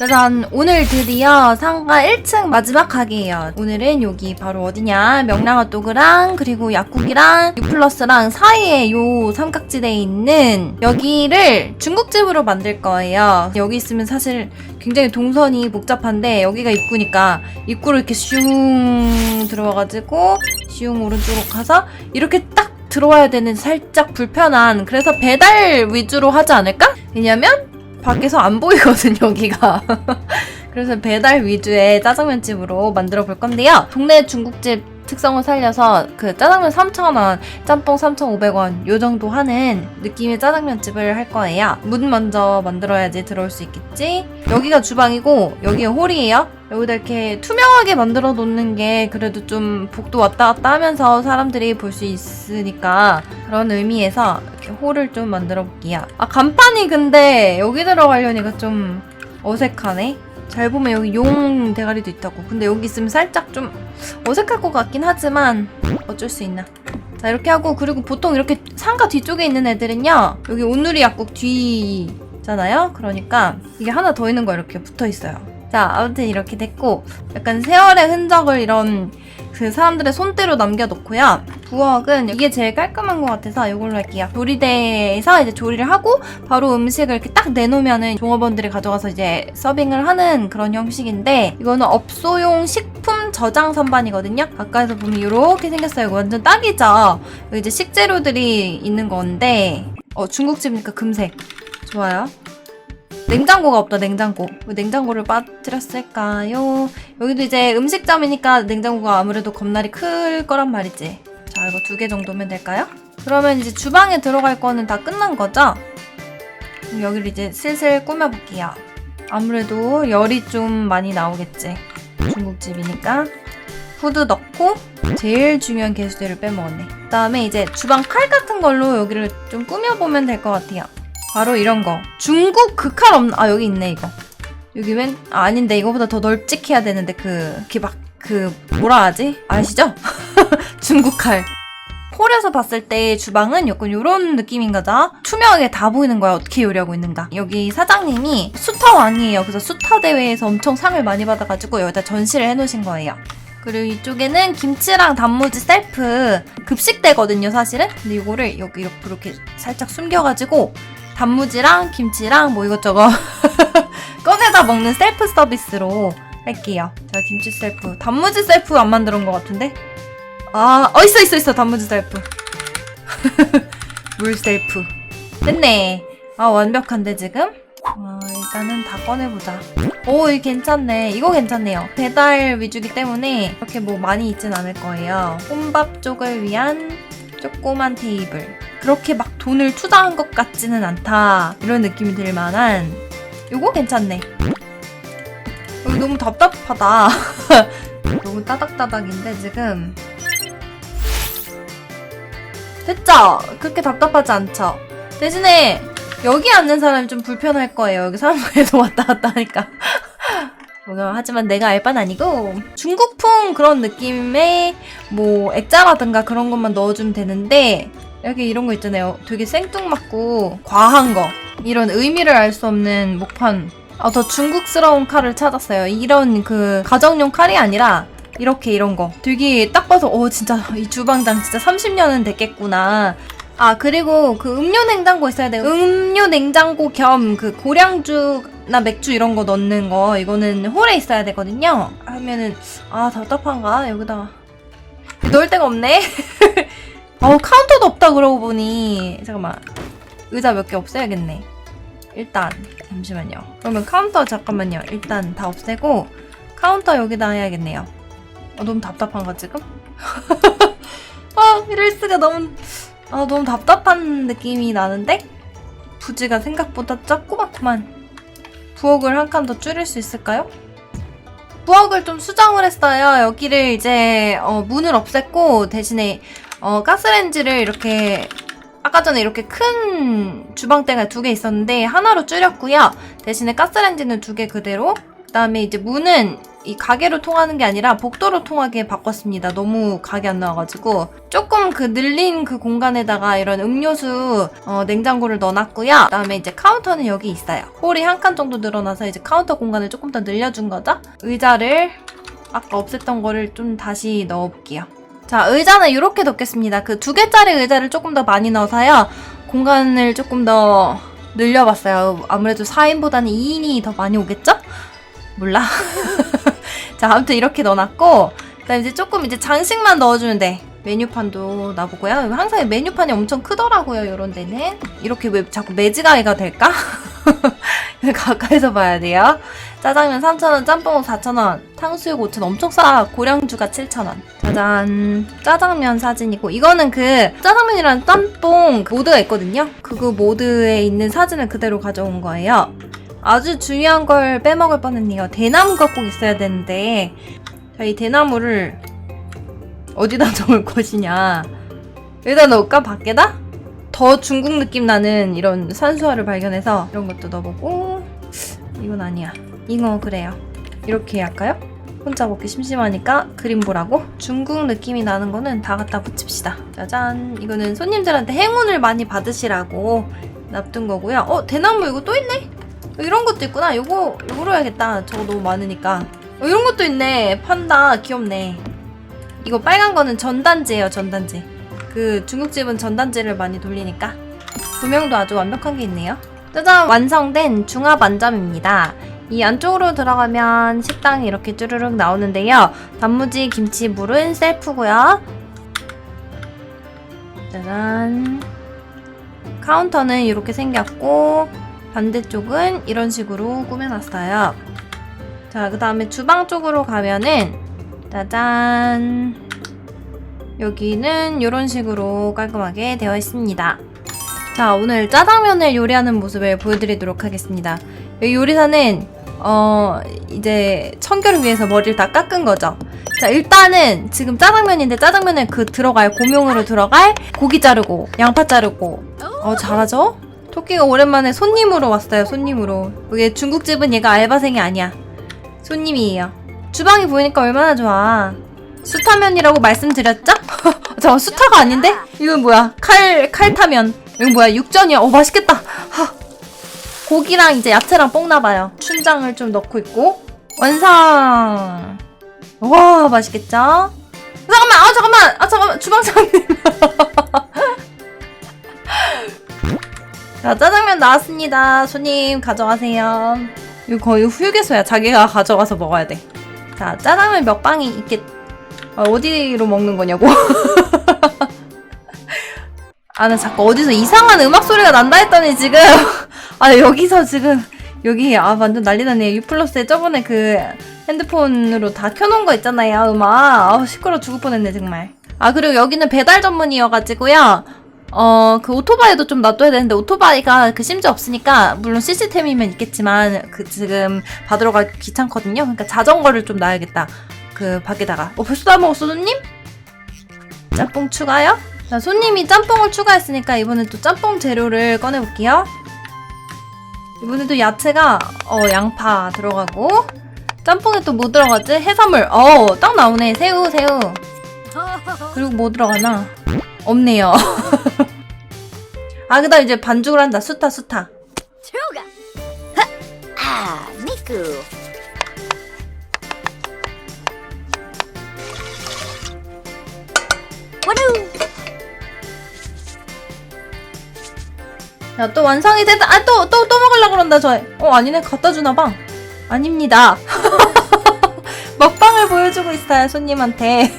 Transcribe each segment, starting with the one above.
짜잔! 오늘 드디어 상가 1층 마지막 가게예요. 오늘은 여기 바로 어디냐? 명랑핫도그랑 그리고 약국이랑 유플러스랑 사이에 요 삼각지대에 있는 여기를 중국집으로 만들 거예요. 여기 있으면 사실 굉장히 동선이 복잡한데 여기가 입구니까 입구로 이렇게 슝 들어와가지고 슝 오른쪽으로 가서 이렇게 딱 들어와야 되는 살짝 불편한 그래서 배달 위주로 하지 않을까? 왜냐면 밖에서 안 보이거든 여기가. 그래서 배달 위주의 짜장면집으로 만들어 볼 건데요. 동네 중국집 특성을 살려서 그 짜장면 3,000원, 짬뽕 3,500원 요 정도 하는 느낌의 짜장면집을 할 거예요 문 먼저 만들어야지 들어올 수 있겠지 여기가 주방이고 여기가 홀이에요 여기다 이렇게 투명하게 만들어 놓는 게 그래도 좀 복도 왔다 갔다 하면서 사람들이 볼 수 있으니까 그런 의미에서 이렇게 홀을 좀 만들어 볼게요. 아, 간판이 근데 여기 들어가려니까 좀 어색하네. 잘 보면 여기 용 대가리도 있다고. 근데 여기 있으면 살짝 좀 어색할 것 같긴 하지만 어쩔 수 있나. 자, 이렇게 하고 그리고 보통 이렇게 상가 뒤쪽에 있는 애들은요. 여기 온누리 약국 뒤잖아요. 그러니까 이게 하나 더 있는 거 이렇게 붙어 있어요. 자, 아무튼 이렇게 됐고 약간 세월의 흔적을 이런 그 사람들의 손때로 남겨놓고요. 부엌은 이게 제일 깔끔한 것 같아서 이걸로 할게요. 조리대에서 이제 조리를 하고 바로 음식을 이렇게 딱 내놓으면은 종업원들이 가져가서 이제 서빙을 하는 그런 형식인데 이거는 업소용 식품 저장 선반이거든요. 가까이서 보면 이렇게 생겼어요. 이거 완전 딱이죠. 이제 식재료들이 있는 건데 어 중국집이니까 금색 좋아요. 냉장고가 없다 냉장고. 왜 냉장고를 빠뜨렸을까요? 여기도 이제 음식점이니까 냉장고가 아무래도 겁나리 클 거란 말이지. 자 이거 두 개 정도면 될까요? 그러면 이제 주방에 들어갈 거는 다 끝난 거죠? 여기를 이제 슬슬 꾸며볼게요. 아무래도 열이 좀 많이 나오겠지. 중국집이니까. 후드 넣고 제일 중요한 개수대를 빼먹었네. 그 다음에 이제 주방 칼 같은 걸로 여기를 좀 꾸며보면 될 것 같아요 바로 이런 거. 중국 그칼 없나? 아, 여기 있네, 이거. 여기 맨, 아, 아닌데, 이거보다 더 넓직해야 되는데, 그, 이렇게 막, 그, 뭐라 하지? 아시죠? 중국 칼. 홀에서 봤을 때 주방은 약간 이런 느낌인 거죠. 투명하게 다 보이는 거야. 어떻게 요리하고 있는가. 여기 사장님이 수타 왕이에요. 그래서 수타 대회에서 엄청 상을 많이 받아가지고 여기다 전시를 해놓으신 거예요. 그리고 이쪽에는 김치랑 단무지 셀프 급식대거든요, 사실은. 근데 이거를 여기 이렇게 살짝 숨겨가지고 단무지랑 김치랑 뭐 이것저것 꺼내다 먹는 셀프 서비스로 할게요. 자, 김치 셀프. 단무지 셀프 안 만들은 것 같은데? 아, 어, 있어, 있어, 있어. 단무지 셀프. 물 셀프. 됐네. 아, 완벽한데, 지금? 아, 일단은 다 꺼내보자. 오, 이거 괜찮네. 이거 괜찮네요. 배달 위주기 때문에 이렇게 뭐 많이 있진 않을 거예요. 혼밥 쪽을 위한 조그만 테이블. 그렇게 막 돈을 투자한 것 같지는 않다. 이런 느낌이 들 만한. 이거 괜찮네. 여기 너무 답답하다. 너무 따닥따닥인데, 지금. 됐죠? 그렇게 답답하지 않죠? 대신에 여기 앉는 사람이 좀 불편할 거예요. 여기 계속 왔다 갔다 하니까. 하지만 내가 알 바는 아니고 중국풍 그런 느낌의 뭐 액자라든가 그런 것만 넣어주면 되는데 여기 이런 거 있잖아요. 되게 생뚱맞고 과한 거 이런 의미를 알 수 없는 목판. 아, 더 중국스러운 칼을 찾았어요. 이런 그 가정용 칼이 아니라 이렇게 이런 거. 되게 딱 봐서 어 진짜 이 주방장 진짜 30년은 됐겠구나. 아 그리고 그 음료 냉장고 있어야 돼요. 음료 냉장고 겸 그 고량주나 맥주 이런 거 넣는 거 이거는 홀에 있어야 되거든요. 하면은 아 답답한가 여기다가 넣을 데가 없네. 어 카운터도 없다 그러고 보니 잠깐만 의자 몇 개 없애야겠네. 일단 잠시만요. 그러면 카운터 잠깐만요. 일단 다 없애고 카운터 여기다 해야겠네요. 어, 너무 답답한가 지금? 아 수가 너무 아 너무 답답한 느낌이 나는데 부지가 생각보다 작고만구만 부엌을 한 칸 더 줄일 수 있을까요? 부엌을 좀 수정을 했어요. 여기를 이제 어, 문을 없앴고 대신에 어, 가스레인지를 이렇게 아까 전에 이렇게 큰 주방대가 두 개 있었는데 하나로 줄였고요. 대신에 가스레인지는 두 개 그대로 그다음에 이제 문은 이 가게로 통하는 게 아니라 복도로 통하게 바꿨습니다. 너무 가게 안 나와가지고 조금 그 늘린 그 공간에다가 이런 음료수 어, 냉장고를 넣어놨고요. 그다음에 이제 카운터는 여기 있어요. 홀이 한 칸 정도 늘어나서 이제 카운터 공간을 조금 더 늘려준 거죠. 의자를 아까 없앴던 거를 좀 다시 넣어볼게요. 자, 의자는 이렇게 넣겠습니다. 그 두 개짜리 의자를 조금 더 많이 넣어서요. 공간을 조금 더 늘려봤어요. 아무래도 4인보다는 2인이 더 많이 오겠죠? 몰라. 자, 아무튼 이렇게 넣어놨고, 그다음 이제 조금 이제 장식만 넣어주면 돼. 메뉴판도 놔보고요. 항상 메뉴판이 엄청 크더라고요, 요런 데는. 이렇게 왜 자꾸 매지가이가 될까? 가까이서 봐야 돼요. 짜장면 3,000원, 짬뽕 4,000원, 탕수육 5,000원, 엄청 싸. 고량주가 7,000원. 짜잔. 짜장면 사진이고, 이거는 그 짜장면이랑 짬뽕 그 모드가 있거든요. 그거 모드에 있는 사진을 그대로 가져온 거예요. 아주 중요한 걸 빼먹을 뻔했네요. 대나무가 꼭 있어야 되는데, 자, 이 대나무를 어디다 넣을 것이냐. 여기다 넣을까? 밖에다? 더 중국 느낌 나는 이런 산수화를 발견해서 이런 것도 넣어보고, 이건 아니야. 이거 그래요. 이렇게 할까요? 혼자 먹기 심심하니까 그림 보라고 중국 느낌이 나는 거는 다 갖다 붙입시다. 짜잔. 이거는 손님들한테 행운을 많이 받으시라고 놔둔 거고요. 어, 대나무 이거 또 있네? 어, 이런 것도 있구나. 요거, 요거로 해야겠다. 저거 너무 많으니까. 어, 이런 것도 있네. 판다. 귀엽네. 이거 빨간 거는 전단지예요, 전단지. 그 중국집은 전단지를 많이 돌리니까. 조명도 아주 완벽한 게 있네요. 짜잔! 완성된 중화 반점입니다. 이 안쪽으로 들어가면 식당이 이렇게 쭈르륵 나오는데요. 단무지, 김치, 물은 셀프고요. 짜잔. 카운터는 이렇게 생겼고 반대쪽은 이런 식으로 꾸며놨어요. 자, 그 다음에 주방 쪽으로 가면은 짜잔. 여기는 이런 식으로 깔끔하게 되어 있습니다. 자, 오늘 짜장면을 요리하는 모습을 보여드리도록 하겠습니다. 이 요리사는 어 이제 청결을 위해서 머리를 다 깎은 거죠. 자, 일단은 지금 짜장면인데 짜장면에 그 들어갈 고명으로 들어갈 고기 자르고 양파 자르고 어 잘하죠? 토끼가 오랜만에 손님으로 왔어요. 손님으로. 이게 중국집은 얘가 알바생이 아니야. 손님이에요. 주방이 보이니까 얼마나 좋아. 수타면이라고 말씀드렸죠? 잠깐 수타가 아닌데? 이건 뭐야? 칼 칼타면. 이건 뭐야? 육전이야. 어 맛있겠다. 하. 고기랑 이제 야채랑 볶나봐요. 춘장을 좀 넣고 있고 완성. 와 맛있겠죠? 잠깐만, 아 잠깐만, 아 잠깐만, 주방장님. 자 짜장면 나왔습니다. 손님 가져가세요. 이거 거의 휴게소야. 자기가 가져가서 먹어야 돼. 자 짜장면 몇 방이 있겠. 아, 어디로 먹는 거냐고. 아, 나 자꾸 어디서 이상한 음악 소리가 난다 했더니 지금, 아, 여기서 지금, 여기, 아, 완전 난리 났네. 유플러스에 저번에 그 핸드폰으로 다 켜놓은 거 있잖아요, 음악. 아우, 시끄러워 죽을 뻔 했네, 정말. 아, 그리고 여기는 배달 전문이어가지고요. 어, 그 오토바이도 좀 놔둬야 되는데, 오토바이가 그 심지 없으니까, 물론 시스템이면 있겠지만, 그 지금 받으러 가기 귀찮거든요. 그러니까 자전거를 좀 놔야겠다. 그 밖에다가. 어, 벌써 다 먹었어, 손님? 짬뽕 추가요? 자, 손님이 짬뽕을 추가했으니까 이번엔 또 짬뽕 재료를 꺼내볼게요. 이번에도 야채가 어 양파 들어가고 짬뽕에 또 뭐 들어가지? 해산물. 어, 딱 나오네. 새우, 새우. 그리고 뭐 들어가나? 없네요. 아 그다음 이제 반죽을 한다. 수타 수타. 들어가. 아, 미쿠. 와루. 야 또 완성이 됐다. 아 또 또 또 먹으려 그런다 저. 애. 어 아니네 갖다 주나 봐. 아닙니다. 먹방을 보여주고 있어요 손님한테.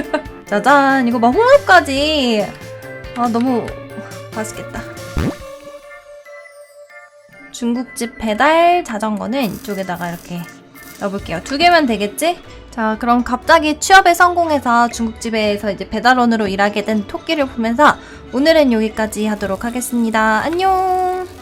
짜잔 이거 막 홍합까지. 아 너무 맛있겠다. 중국집 배달 자전거는 이쪽에다가 이렇게 넣어볼게요. 두 개면 되겠지? 자, 그럼 갑자기 취업에 성공해서 중국집에서 이제 배달원으로 일하게 된 토끼를 보면서 오늘은 여기까지 하도록 하겠습니다. 안녕!